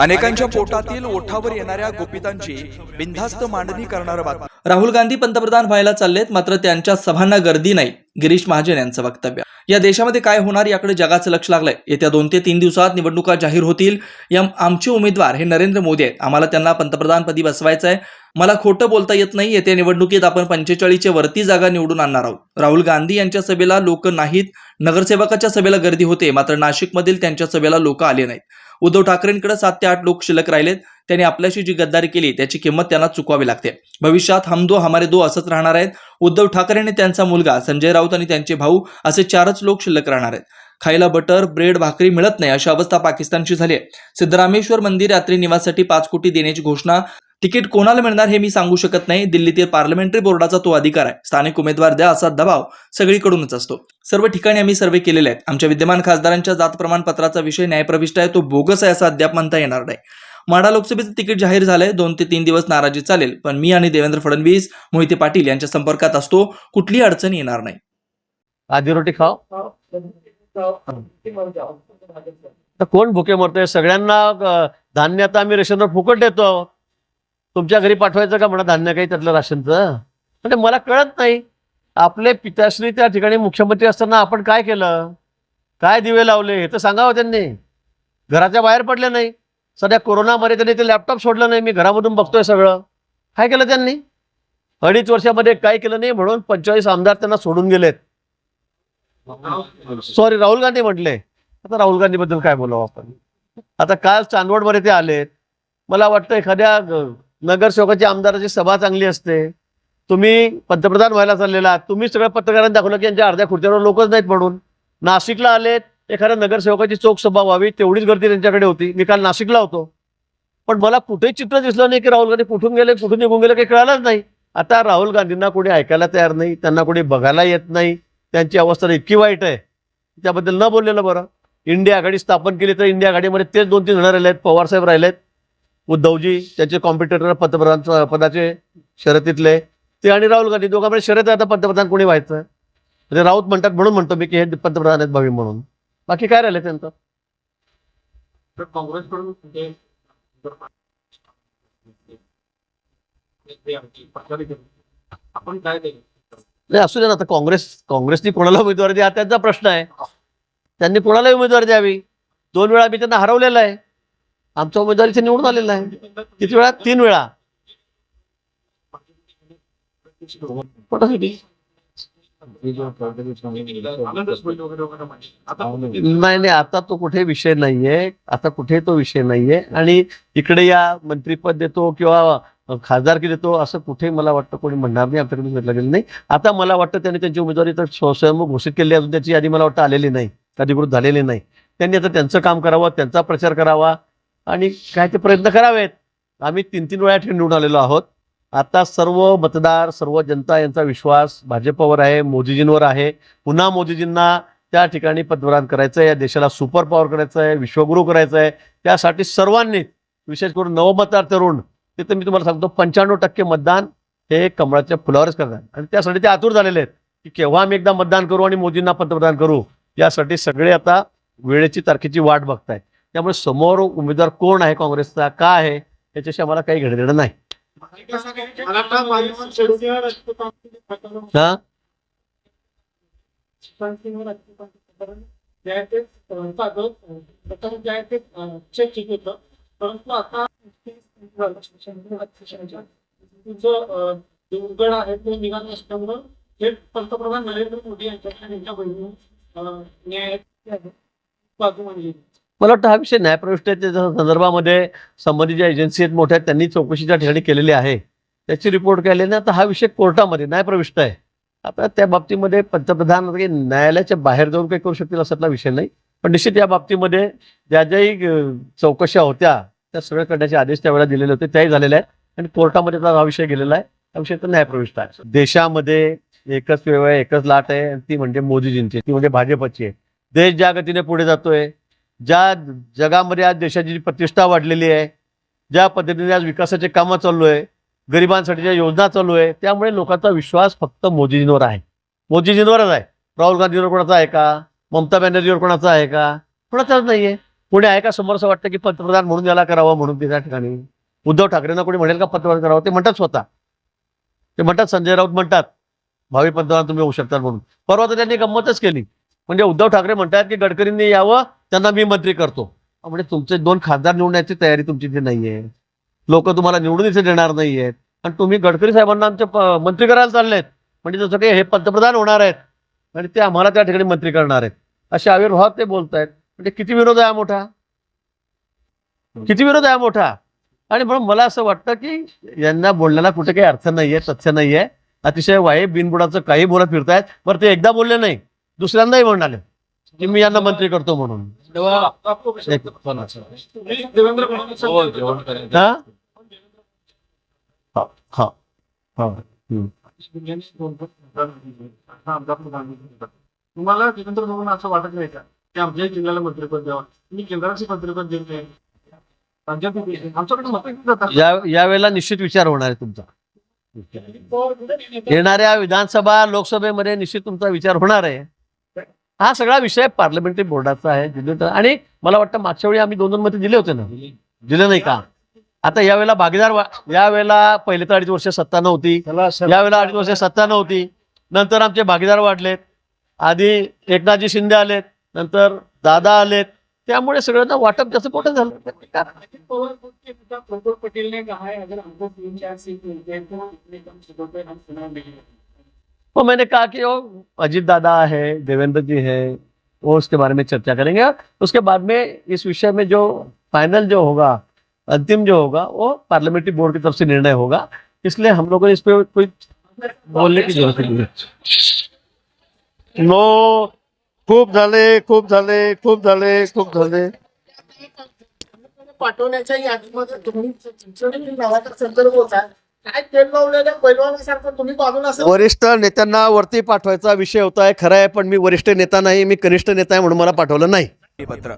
अनेकांच्या पोटातील ओठावर येणाऱ्या गोपितांची बिनधास्त मांडणी करणारं बातमी. राहुल गांधी पंतप्रधान व्हायला चाललेत मात्र त्यांच्या सभांना गर्दी नाही गिरीश महाजन यांचं वक्तव्य. या देशामध्ये काय होणार याकडे जगाचं लक्ष लागलंय. येत्या दोन ते तीन दिवसात निवडणुका जाहीर होतील. या आमचे उमेदवार हे नरेंद्र मोदी आहेत. आम्हाला त्यांना पंतप्रधानपदी बसवायचं आहे मला खोटं बोलता येत नाही. येत्या निवडणुकीत आपण पंचेचाळीसच्या वरती जागा निवडून आणणार आहोत. राहुल गांधी यांच्या सभेला लोक नाहीत. नगरसेवकाच्या सभेला गर्दी होते. मात्र नाशिकमधील त्यांच्या सभेला लोक आले नाहीत. उद्धव ठाकरेंकडे सात ते आठ लोक शिल्लक राहिलेत. त्यांनी आपल्याशी जी गद्दारी केली त्याची किंमत त्यांना चुकवावी लागते. भविष्यात हम दो हमारे दो असंच राहणार आहेत. उद्धव ठाकरे आणि त्यांचा मुलगा संजय राऊत आणि त्यांचे भाऊ असे चारच लोक शिल्लक राहणार आहेत. खायला बटर ब्रेड भाकरी मिळत नाही अशी अवस्था पाकिस्तानची झाली आहे. सिद्धरामेश्वर मंदिर यात्री निवासासाठी पाच कोटी देण्याची घोषणा तिकीट कोणाला मिळणार हे मी सांगू शकत नाही. दिल्लीतील पार्लमेंटरी बोर्डाचा तो अधिकार आहे. स्थानिक उमेदवार द्या असा दबाव सगळीकडूनच असतो. सर्व ठिकाणी आम्ही सर्वे केलेले आहेत. आमच्या विद्यमान खासदारांच्या जात प्रमाणपत्राचा विषय न्यायप्रविष्ट आहे. तो बोगस आहे असं अद्याप म्हणता येणार नाही. माडा लोकसभेचं तिकीट जाहीर झालंय. दोन ते तीन दिवस नाराजी चालेल. पण मी आणि देवेंद्र फडणवीस मोहिते पाटील यांच्या संपर्कात असतो. कुठलीही अडचण येणार नाही. आधी रोटी खाव कोण भुके मरतोय? सगळ्यांना धान्य आता आम्ही रेशनवर फुकट देतो. तुमच्या घरी पाठवायचं का म्हणा धान्य काही त्यातलं राशनचं? म्हणजे मला कळत नाही. आपले पिताश्री त्या ठिकाणी मुख्यमंत्री असताना आपण काय केलं? काय दिवे लावले? हे तर सांगावं त्यांनी. घराच्या बाहेर पडले नाही. सध्या कोरोनामध्ये त्यांनी ते लॅपटॉप सोडलं नाही. मी घरामधून बघतोय सगळं. काय केलं त्यांनी? अडीच वर्षामध्ये काय केलं नाही म्हणून पंचेचाळीस आमदार त्यांना सोडून गेलेत. सॉरी राहुल गांधी म्हटले. आता राहुल गांधी बद्दल काय बोलावं आपण? आता काल चांदवडमध्ये ते आलेत. मला वाटतं एखाद्या नगरसेवकाची आमदाराची सभा चांगली असते. तुम्ही पंतप्रधान व्हायला चाललेला आहात. तुम्ही सगळ्या पत्रकारांनी दाखवलं की यांच्या अर्ध्या खुर्च्यावर लोकच नाहीत म्हणून. नाशिकला आलेत एखाद्या नगरसेवकाची चोख सभा व्हावी तेवढीच गर्दी त्यांच्याकडे होती. मी काल नाशिकला होतो. पण मला कुठेही चित्र दिसलं नाही की राहुल गांधी कुठून गेले कुठून निघून गेले काही कळालंच नाही. आता राहुल गांधींना कोणी ऐकायला तयार नाही त्यांना कोणी बघायला येत नाही. त्यांची अवस्था तर इतकी वाईट आहे. त्याबद्दल न बोललेलं बरं. इंडिया आघाडी स्थापन केली तर इंडिया आघाडीमध्ये तेच दोन तीन जण राहिले आहेत पवारसाहेब राहिलेत. उद्धवजी त्यांचे कॉम्पिटेटर पंतप्रधान पदाचे शर्यतीतले ते आणि राहुल गांधी दोघांमध्ये शर्यत आहे आता पंतप्रधान कोणी व्हायचं? म्हणजे राऊत म्हणतात म्हणून म्हणतो मी की हे पंतप्रधान आहेत भावी म्हणून. बाकी काय राहिले त्यांचं. आपण काय नाही असू दे ना आता काँग्रेस काँग्रेसनी कोणाला उमेदवारी द्या? त्यांचा प्रश्न आहे. त्यांनी कोणालाही उमेदवारी द्यावी? दोन वेळा मी त्यांना हरवलेलं आहे. आमच्या उमेदवारीचे निवडून आलेला आहे. किती वेळा? तीन वेळा. कोणासाठी? नाही नाही आता तो कुठे विषय नाहीये. आता कुठे तो विषय नाहीये. आणि इकडे या मंत्रीपद देतो किंवा खासदारकी देतो असं कुठे मला वाटतं कोणी म्हणणार नाही आमच्याकडे भेटलं गेलं नाही. आता मला वाटतं त्यांनी त्यांची उमेदवारी तर स्वयंभू घोषित केली असून त्याची यादी मला वाटतं आलेली नाही. अधिकृत झालेली नाही. त्यांनी आता त्यांचं काम करावं त्यांचा प्रचार करावा. आणि काय ते प्रयत्न करावेत. आम्ही तीन तीन वेळा ठिकाणी निवडून आलेलो आहोत. आता सर्व मतदार सर्व जनता यांचा विश्वास भाजपवर आहे मोदीजींवर आहे. पुन्हा मोदीजींना त्या ठिकाणी पंतप्रधान करायचं आहे या देशाला सुपर पॉवर करायचं आहे विश्वगुरू करायचं आहे त्यासाठी सर्वांनी विशेष करून नवमतदार तरुण ते तर मी तुम्हाला सांगतो पंच्याण्णव टक्के मतदान हे कमळाच्या फुलावरच करतात. आणि त्यासाठी ते आतुर झालेले आहेत की केव्हा आम्ही एकदा मतदान करू आणि मोदींना पंतप्रधान करू? यासाठी सगळे आता वेळेची तारखेची वाट बघतायत. त्यामुळे समोर उमेदवार कोण आहे काँग्रेसचा का आहे याच्याशी आम्हाला काही घेणं देणं नाही. हा परंतु आता आहे ते निघालं असल्यामुळं हे? पंतप्रधान नरेंद्र मोदी यांच्या त्यांच्या बहिणी अं, न्याय बाजू मांडली. मला वाटतं हा विषय न्यायप्रविष्टेच्या संदर्भामध्ये संबंधित ज्या एजन्सी आहेत मोठ्या त्यांनी चौकशी त्या ठिकाणी केलेली आहे त्याची रिपोर्ट केली ना आता हा विषय कोर्टामध्ये न्यायप्रविष्ट आहे. आता त्या बाबतीमध्ये पंतप्रधान न्यायालयाच्या बाहेर जाऊन काही करू शकतील असातला विषय नाही. पण निश्चित या बाबतीमध्ये ज्या ज्याही चौकशा होत्या त्या सगळ्या करण्याचे आदेश त्यावेळेला दिलेले होते त्याही झालेले आहेत. आणि कोर्टामध्ये हा विषय गेलेला आहे. हा विषय तर न्यायप्रविष्ट आहे. देशामध्ये एकच वेळ आहे एकच लाट आहे आणि ती म्हणजे मोदीजींची ती म्हणजे भाजपची आहे. देश ज्या गतीने पुढे जातोय ज्या जगामध्ये आज देशाची जी प्रतिष्ठा वाढलेली आहे ज्या पद्धतीने आज विकासाचे कामं चालू आहे गरिबांसाठी ज्या योजना चालू आहे त्यामुळे लोकांचा विश्वास फक्त मोदीजींवर आहे. मोदीजींवरच आहे. राहुल गांधीवर कोणाचा आहे का? ममता बॅनर्जीवर कोणाचा आहे का? कोणाचाच नाहीये. कोणी आहे का समोर असं वाटतं की पंतप्रधान म्हणून याला करावं म्हणून त्या ठिकाणी? उद्धव ठाकरेंना कोणी म्हणेल का पंतप्रधान करावं? ते म्हणतात स्वतः. ते म्हणतात संजय राऊत म्हणतात भावी पंतप्रधान तुम्ही होऊ शकता म्हणून. परवा तर त्यांनी गंमतच केली. म्हणजे उद्धव ठाकरे म्हणतात की गडकरींनी यावं त्यांना मी मंत्री करतो. म्हणजे तुमचे दोन खासदार निवडण्याची तयारी तुमची इथे नाहीये. लोक तुम्हाला निवडून इथे देणार आहेत आणि तुम्ही गडकरी साहेबांना आमचे मंत्री करायला चाललेत. म्हणजे जसं काही हे पंतप्रधान होणार आहेत. आणि ते आम्हाला त्या ठिकाणी मंत्री करणार आहेत. अशा आविर्भावात ते बोलतायत. म्हणजे किती विरोध आहे मोठा? किती विरोध आहे मोठा? आणि म्हणून मला असं वाटतं की यांना बोलण्याला कुठे काही अर्थ नाहीये तथ्य नाहीये. अतिशय वाई बिनबुडाचं काही बोलत फिरतायत. बरं ते एकदा बोलले नाही. दुसऱ्यांदाही म्हणाले की मी यांना मंत्री करतो म्हणून. एक- हा? हा, हा, हा. तुम्हाला देवेंद्र बघून असं वाटत नाही का? की आमच्या जिल्ह्याला मंत्रिपद द्यावं? मंत्रिपद देत नाही राज्यात आमच्याकडे मत या यावेळेला निश्चित विचार होणार आहे तुमचा. येणाऱ्या विधानसभा लोकसभेमध्ये निश्चित तुमचा विचार होणार आहे. हा सगळा विषय पार्लमेंटरी बोर्डाचा आहे आणि मला वाटतं मागच्या वेळी आम्ही दोन दोन मते दिले होते ना दिले नाही का आता यावेळेला भागीदार यावेळेला पहिले तर अडीच वर्ष सत्ता नव्हती यावेळेला अडीच वर्ष सत्ता नव्हती नंतर आमचे भागीदार वाढलेत आधी एकनाथजी शिंदे आलेत नंतर दादा आलेत त्यामुळे सगळं ना वाटप त्याचं कुठं झालं अजित पवार पटेल तो मैंने कहा कि वो अजीत दादा है देवेंद्र जी है वो उसके बारे में चर्चा करेंगे। उसके बाद में इस विषय में जो फाइनल जो होगा अंतिम जो होगा वो पार्लियामेंट्री बोर्ड की तरफ़ से निर्णय होगा। इसलिए हम लोगों ने इस पर कोई बोलने की ज़रूरत नहीं है। नो खूप झाले खूप झाले खूप झाले खूप झाले। पाठवण्याच्या यादीमध्ये तुम्ही संदर्भ होता. काय तेल लावलेल्या पैलवानासारखं तुम्ही बाजूला असं वरिष्ठ नेत्यांना वरती पाठवायचा विषय होता खरं आहे पण मी वरिष्ठ नेता नाही मी कनिष्ठ नेता आहे म्हणून मला पाठवलं नाही. हे पत्र.